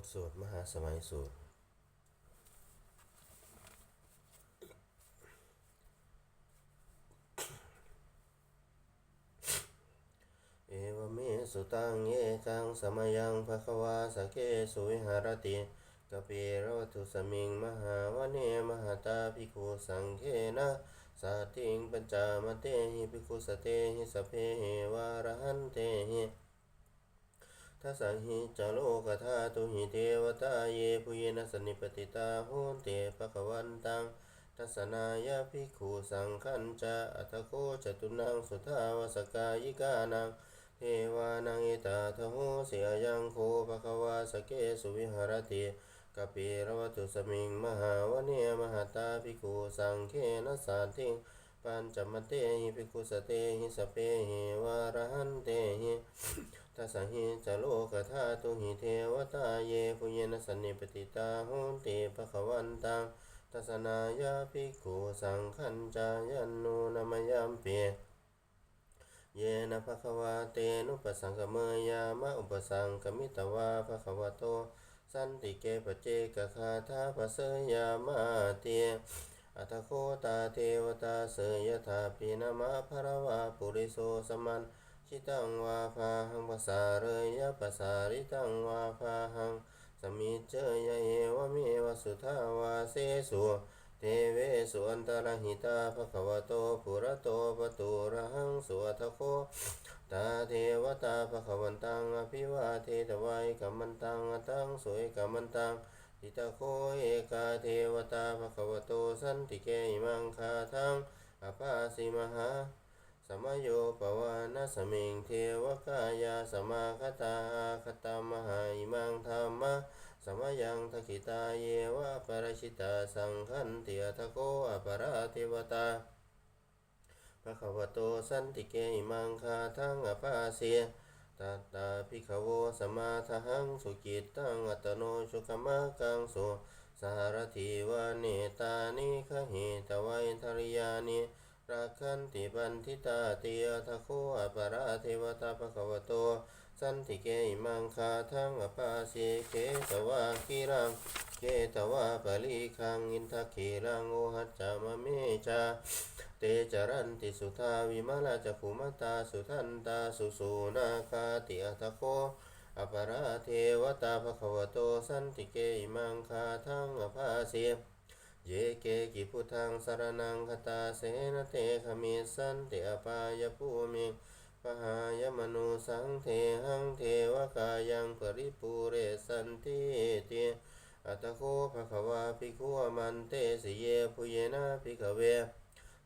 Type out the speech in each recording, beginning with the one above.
ทสวดมหาสมัยสูตร เอวเมสุตังเยกังสมยังภะคะวาสเกสุวิหารติกะปิรวัตุสมิง มหาวเนมหตาภิกขุสังเฆนะสัตติงปัญจามเตหิภิกขุสเตหิสเพวารหันเตหิ ทัสสะหิจโลกธาตุหิเทวตาเยปุเยนสนิปติตาโหนเตภะคะวันตังทัศนายาภิกขุสังขันจะอัตโคจตุนังสุทาวสกายิกานังเทวานังอิตาทโหเสียยังโคภะควาสเกสุวิหารติกปิรวตุสมิงมหาวเนมหตาภิกขุสังเคนะสาทิง ปัญจมเตหิภิกขุสเตหิสเพหิวารหันเตหิทัสสะหิจโลกธาตุหิเทวตาเยปุเยนะสนนิปติตาโหนติภะควันตังทัศนายาภิกขุสังขันจายันนูนามยัมเปีเยนะภะคะวะเตนุปสังกเมยามะอุปสังกมิตวาภะคะวะโต สันติเกปเจกคาทาปะเสยามาเตีย อัตโคตาเทวตาเสยถาปินามะภรวาปุริโสสมันชิตังวาภาหังภาษาเรยยะภาษาริตังวาภาหังสมิจเจยเยวเมวสุทาวาเสสุเทเวสุอันตรหิตาภควโตปุระโตปตุระหังสุอัตโคตาเทวตาภควันตังอภิวาเทตวัยกัมมันตังอตังสวยกัมมันตัง ทิตาโคเอกาเทวตาภควโตสันติเกอิมังคาทังอภาสิมหาสมโยปวานะสมิงเทวกายาสมาคตาคตามหาอิมังธรรมะสมยังทกิตาเยวะปรชิตาสังขันติอัตโกอปราเทวตาภะคะวะโตสันติเกอิมังคาทังอภาเสีย ตัตตาภิกขโวสมาทหังสุกิตังอัตโนชุกมะกังสุสารถิวาเนตานิขหิตวัยทริยานิรักขันติปันทิตาเตียทะโคอปราเทวตาภะควโต สันติเกอิมังคาทังอปาเสเกตวะกิรังเกตวะปลิคังอินทะขีรังโอหัจจามะเมจาเตจารันติสุทาวิมาลาจักขุมตาสุทันตาสุสูนาคาติอัตโคอปราเทวตาภควโตสันติเกอิมังคาทังอปาเสเยเกกิพุทังสารนังคตาเสนเตขมิสันติอปายภูมิ หายมนุสังเทหังเทวกายังปริปูเรสันติเตอัตโคภะควาภิกขุมันเตสิเยปุเยนะภิกขเว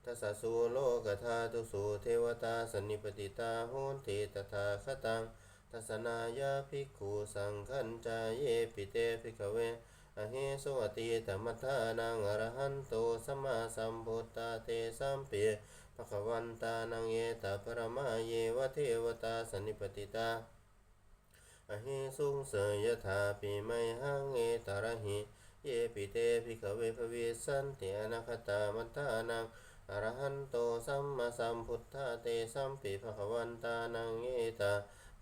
ทัสสะสุโลกธาตุสุเทวตาสนนิปติตาโหนติตถาคตังทัสนายาภิกขุสังขันจาเยปิเตภิกขเวอหิสวติธรรมทานังอรหันโตสัมมาสัมพุทธาเตสัมปิ ภะควันตานังเยตาปรมาเยวเทวตาสนิปติตาอหิสุงเสยถาปิไมหังเอตาระหิเยปิเตภิกขเวภวิสันติอนาคตามัตตานังอรหันโตสัมมาสัมพุทธาเตสัมปิภะควันตานังเอตา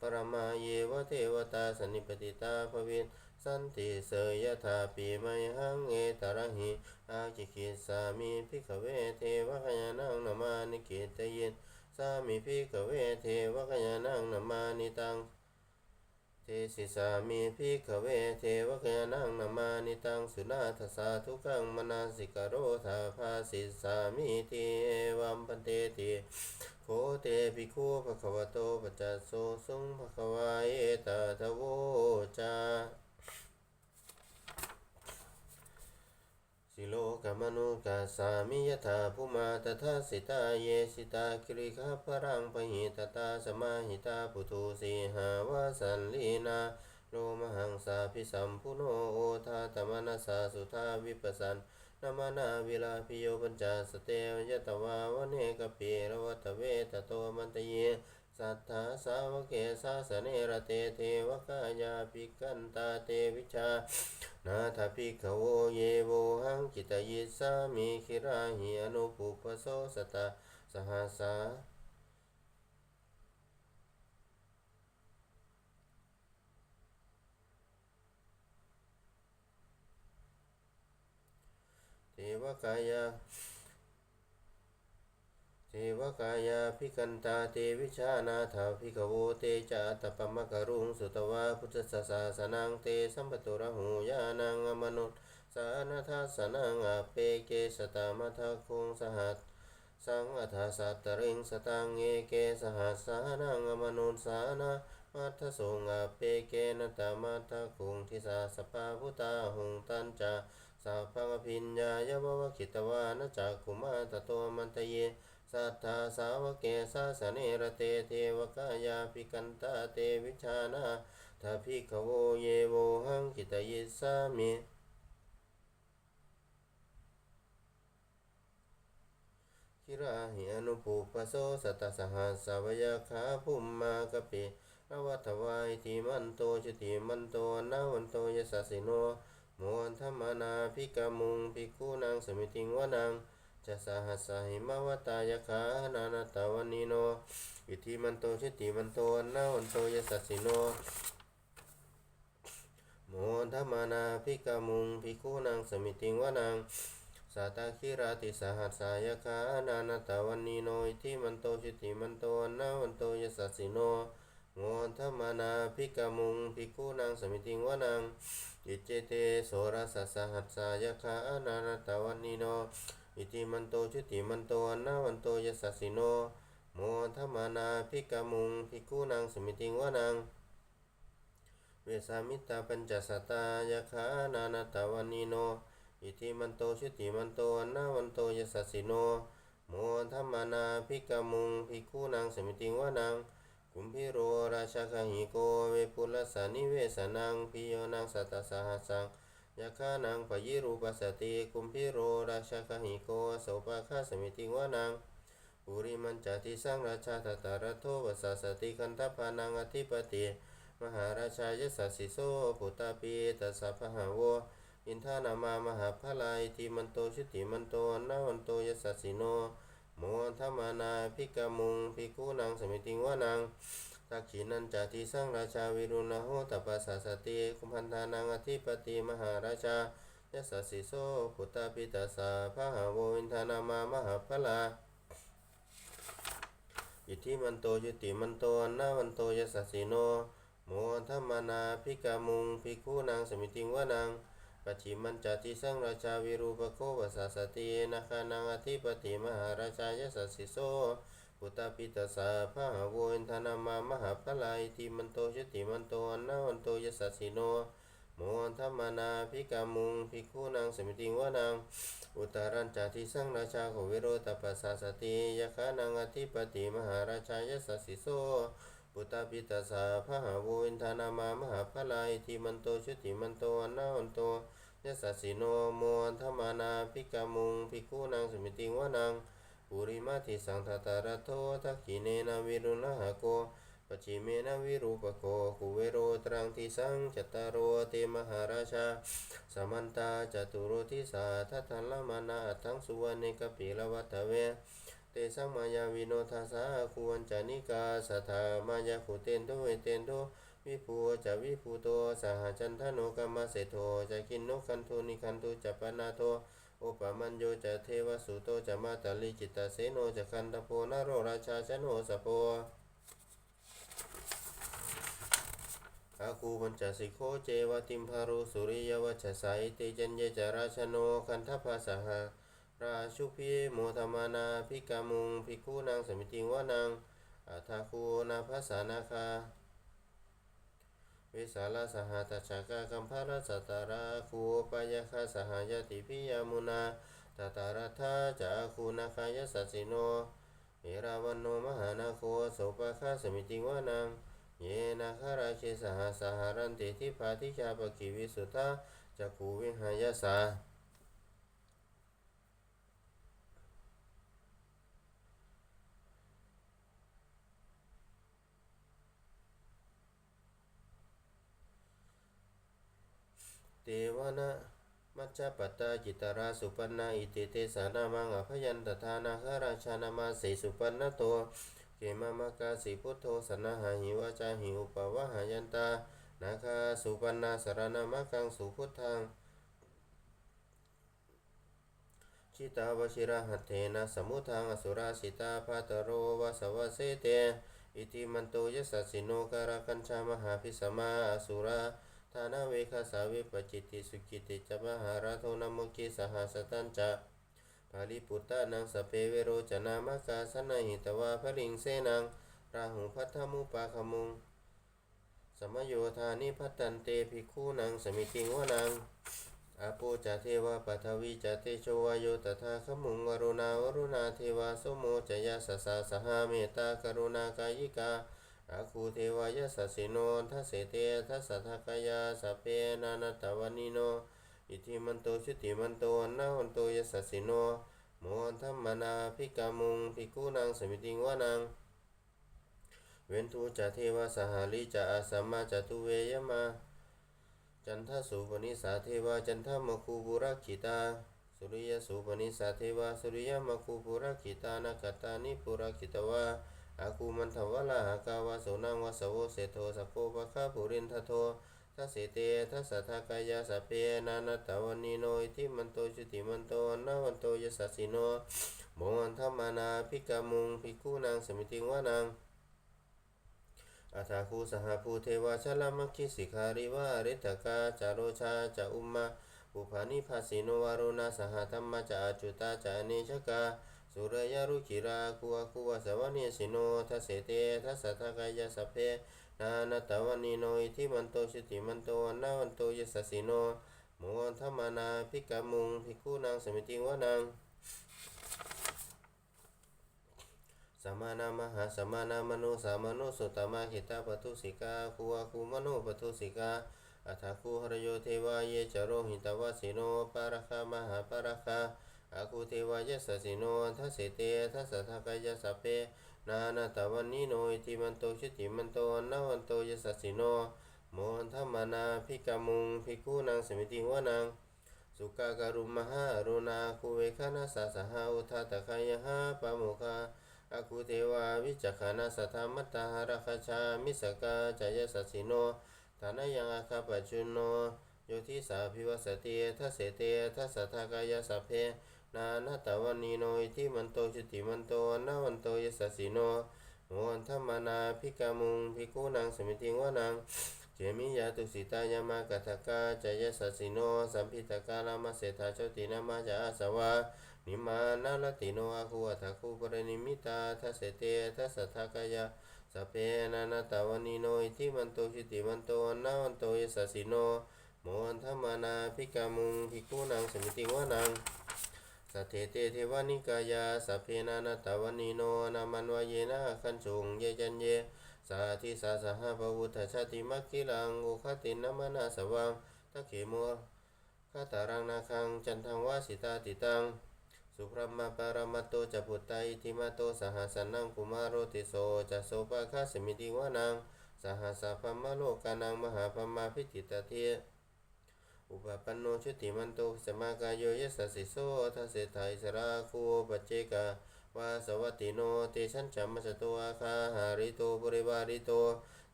ปรมาเยวเทวตาสนนิปติตาภวิน สันติเสยถาปีไมหังเอตระหิอาคิคิสามีพิกเวเทวคยานังนามานิเกตยินสามีพิกเวเทวคยานังนามานิตังเทสิสามีพิกเวเทวคยานังนามานิตังสุนาทสาทุกังมนาสิกโรธาภาสิสามีทีเอวัมปันเตติโคเตภิกขุภะคะวะโตปัจจสโสสุงภะคะวาเอตาทโวจา สิโลกมนุกาสามิยถาภูมาตถาสิตาเยสิตาคิริคาพรังปหิตตาสมาหิตาปุถุสีหาวาสันลีนาโลมหังสาพิสัมพุโนโอทาตมนัสสาสุทาวิปสันนามนาวิลาพิโยปัญจสเตวยตวาวเนกเปีระวัตเวตโตมันตเย สัทธาสาวเกสาสเนระเตเทวกายาปิกันตาเตวิชา นาทพิกโวเยโวหังกิตยิสามีคิราหิอนุปุปโสสตาสหัสาเทวกายา วกายาภิกันตาเตวิชานาถาภิกโวเตจาตปมะกรุงสุตวาพุทธสสาสนังเตสัมปตุระหูยานังอมนุสานาทัสนังอเปเกสตามะทะคุงสหัสสังอัฏฐสัตตริงสตังเอเกสหัสสานังอมนุสานามัทธสงอเปเกนตามัทธคุงทิสาสปาพุตาหงตันจาสัพพังอภิญญายะบวคิตวานจักขุมาตโตมันตเย สัทธาสาวเกสาสเนระเตเทวกายาภิกันตาเตวิชานาทาภิกขโวเยโวหังกิตยิสามิคิราหิอนุปุปโสสัตตสหัสาวยาขาภุมมากะปิรวัตวายติมันโตจุติมันโตนาวันโตยสสสิโนโมนธรรมนาภิกมุงภิกขุนางสมิติงวนัง จะสหัสหิมวตายาขานานาตาวันนิโนอิทิมันโตชิติมันโตนาวันโตยสัสสิโนโมธรรมานาภิกามุงภิกขุนางสมิติงวนังสาตาคิราติสหัสสายาขานานาตาวันนิโนอิทิมันโตชิติมันโตนาวันโตยสัสสิโนโมธรรมานาภิกามุงภิกขุนางสมิติงวนังอิเจเตโสรสัสหัสสายาขานานาตาวันนิโน อิติมันโตชุติมันโตอนนาวันโตยสัสสิโนโมทัมมานาภิกามุงภิกขุนางสมิติงวานังเวสามิตาปัญจสัตตายาคานานาตาวันนิโนอิติมันโตชุติมันโตอนนาวันโตยสัสสิโนโมทัมมานาภิกามุงภิกขุนางสมิติงวานังกุมพิโรราชาคหิโกเวปุลสานิเวสนังพิโยนังสัตตสหัสัง ยาคานังปยิรูปัสสติกุมพิโรราชาคหิโกโสปะคาสมิติวานังปุริมันจติสังราชาตตารโทวัสสสติคันทพานังอธิปติมหาราชายสัสสิโสปุตตาปีตัสสะพะหาโวอินทานามามหาพลายติมันโตชุติมันโตนาวันโตยสัสสิโนโมทัมมานาภิกามุงภิกุนางสมิติวานัง ทักขินันจติสังราชาวิรุณโหตปัสสะสติคุมพันธานังอธิปติมหาราชายสัสสิโสพุตตาปิตัสสะพะหาโวอินทานามามหาพลาอิทธิมันโตยุติมันโตนาวันโตยสัสสิโนโมทัมมนาภิกามุงภิกขุนางสมิติงวานังปัจฉิมันจติสังราชาวิรูปโควัสสะสตินาคานังอธิปติมหาราชายสัสสิโส ปุตตาปิตาสาพะหาโวอินทานามามหาพลายติมันโตชติมันโตนาวันโตยสัสสิโนโมทัมมานาภิกามุงภิกขุนางสมิติงวานังอุตารัญจติสังราชาโควิโรตปัสสะสติยะขานังอธิปติมหาราชายสัสสิโสปุตตาปิตาสาพะหาวอินทานามามหาพลายติมันโตชุติมันโตอนาวันโตยสัสสิโนโมทัมมานาภิกามุงภิกขุนางสมิติงวานัง ปุริมาทิสังทตารโททักขิเนนวิรุณหะโกปจิเมนะวิรูปโกกุเวโรตรังทิสังจตตารโรเตมหาราชา สมันตาจตุโรทิสาทัทันละมานาทั้งสุวรรณกปิลวัตเว เตสังมายาวิโนทาสาคุวันจานิกาสัทธามายาคุเตนโตเวเตนโตวิภูจะวิภูโตสหจันทโนกรรมเสโทจะกินนกคันโทนิคันโทจะปนาโท อุปมัญโยจะเทวสุโตจะมาตาลิจิตตเสโนจะคันตโพนโรราชาชโนสโพอากูบัญจสิโคเจวติมพารุสุริยวัชสายเตจันเยจาราชโนคันทภาสหาราชุพีโมธมานาภิกามุงภิกขุนางสมิติวานังอัทาคูนาภาษานาคา วิสาลสหตัจฉกากัมภารสัตตาราคูปายคาสหายติพิยามุนาตตารัทธาจาคูนาคายสัสสิโนเอราวันโนมหานาโคโสปะคาสมิติวานังเยนะคาราชิสหสหรันติทิพาทิชาปกิวิสุทธาจักูวิหายสา ตวนะมัจจปัตตาจิตราสุปันนาอิติเตสานามังอภยันตทานาคาราชานามาสีสุปันนโตเกมามากาสีพุทโธสนะหาหิวาจาหิอุปวะหายันตานาคาสุปันนาสารนามากังสุพุทธังชิตาวชิระหัตเถนะสมุทังอสุราสิตาภาตโรวาสวเสเตอิติมันโตยสัสสิโนการคัญชามหาพิสมาอสุรา ธานาเวคาสาวิปจิติสุกิติจมหาราโทนมุกิสหสตัญจะภาลิปุตตานังสเปเวโรจนามกาสนาหิตวาภริงเสนังราหุพัทธมุปาคมุง สมโยธานิพัตันเตภิกขุนังสมิติงวนังอาโปจเทวาปัทวีจเตโชวายโยตถาขมุงวรุณาวรุณาเทวาสโมจยาสสาสหาเมตตากรุณากายิกา อาคูเทวายสัสสิโนทัสเสเตทัสสะทากายาสเพนานาตวานิโน อิทิมันโตชุติมันโตนาวันโตยสัสสิโนโมหันธรรมนาภิกามุงภิกขุนังสมิติงวานัง เวนทูจะเทวาสหาลิจะอาสัมมาจะทุเวยมา จันทสุปนิสาเทวาจันทมคูบุรักขิตา สุริยสุปนิสาเทวาสุริยมคูบุรักขิตานากตานิปุรักขิตวา อาคูมันทวะลาหากาวาโสนังวาสโวเสโทสโกปะคาปุรินทโททัสเสเตทัสสะทากายาสเพนานาตวันนิโนอิทิมันโตชุติมันโตอันาวันโตยสัสสิโนโมหันธรรมานาภิกามุงภิกขุนางสมิติงวานังอัฏฐาคูสหภูเทวาชลามัคคิสิการิวาริตกาจาโรชาจาอุมมาปุภานิภาสิโนวารุณาสหธรรมจาจุตาจาเนชกา สุรยารุขิราคุอาคุวาสวนิสิโนทัสเสเตทัสสะทากายาสพเพนานาตวันนิโนอิทิมันโตชุติมันโตอนาวันโตยสสิโนโมอันธรรมนาภิกามุงภิกขุนางสมิติวนังสัมมานามาหาสัมมานามนุสามนุสุตมาหิตาปทุสิกาคูอาคูมโนปทุสิกาอัฏฐคูหรโยเทวาเยจโรหิตวสิโนปารคามหาปารคา อาคูเทวายสสิโนทัสเตทัสสะทากายสพเพนานาตวันนิโนอิติมันโตชุติมันโตนนาวันโตยสสิโนโมหันธรรมานาภิกามุงภิกขุนางสมิติวานังสุกาการุมหาอรุณาคูเวคานาสาสหาอุทาตคายหาปะโมคาอากุเทวาวิจักขานาสัทธามัตตาราคาชามิสกาจายสัสสิโนฐานายังอาคาปัจจุโนโยทิสาภิวสติทัสเตทัสสะทากายสัพเพ นานาตวันนีโนอิทิมันโตจุติมันโตอนาวันโตยสัสสิโนโมหันธรรมนาภิกามุงภิกุนางสมิติวานังเจมิยาตุสิตายามากัตถกาจายสัสสิโนสัมพิตกาลามาเสธาโชตินามาจาสวานิมานาลติโนอาคูอัฏฐคูปรินิมิตาทัสเสเตทัสทากายาสเพนานาตาวนิโนอิทิมันโตชิติมันโตอนนาวันโตยสัสสิโนโมอันธรรมนาภิกามุงภิกุนางสมิติวานัง สัทเทเตเทวนิกายาสัพเพนานาตาวนิโนนามันวายเยนะขันจุงเยจันเยสาธิสาสหภวุฒชาติมัคคิลังโอคตินามนาสวังทักเขโมคาตารังนาคังจันทังวาสิตาติตัง สุพรหมปารมัตโตจะปุตตาอิทิมาโตสหสันนังกุมารโรติโสจะโสปะคาสมิติวานัง สหสาพมะโลกานังมหาพมาพิจิตเท อุปปันโนชุติมันโตสมากายโยยสัสสิโสทัสเสไทยสราคูปเจกาวาสวัตติโนเตชันจัมมสตอาคาหาริโตบริวาริโต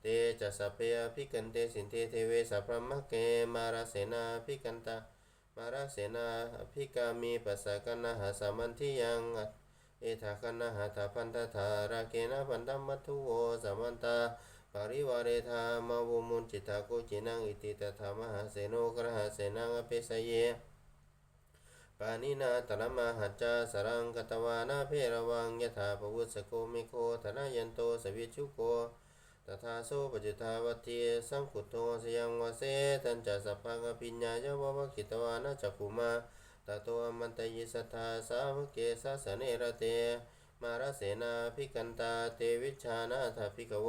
เตจะสัพเพอภิกันเตสินเทเทเวสัพพมะเกมาราเสนาภิกันตามาราเสนาภิกามีปัสสะกันาหาสามันทิยังเอถากันาหาถาพันธาธาราเกนะพันธมัททุโวสามันตา ปริวาเรธามาวุมุนจิตาโกจินังอิติตถามหาเสโนกระหาเสนังอเปสเยปานินาตระมาหัจจาสรังกตวานาเพรวังยถาปวุสโกมิโคธนายันโตสวิชุโกตถาโสปจุทาวัตเทสังขุโตสยังวเสตันจัสสะพังอภิญญายาวะคิตวานาจักขุมาตโตอมันตยิสัทธาสาวเกสาสเนระเต มาราเสนาภิกันตาเตวิชานาถาภิกโว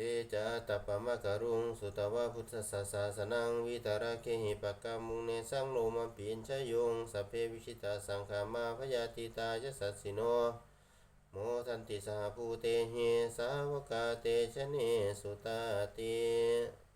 ตจะตัปปะมะกะรุงสุตวะพุทธศาสาสนังวิตาระเคหิปะกามุงเนสังโลมปินชยงสัพเพวิชิตาสังขามาพยาติตายสัสสิโนโมทันติสหภูเตหิสาวกาเตชะเนสุตาติ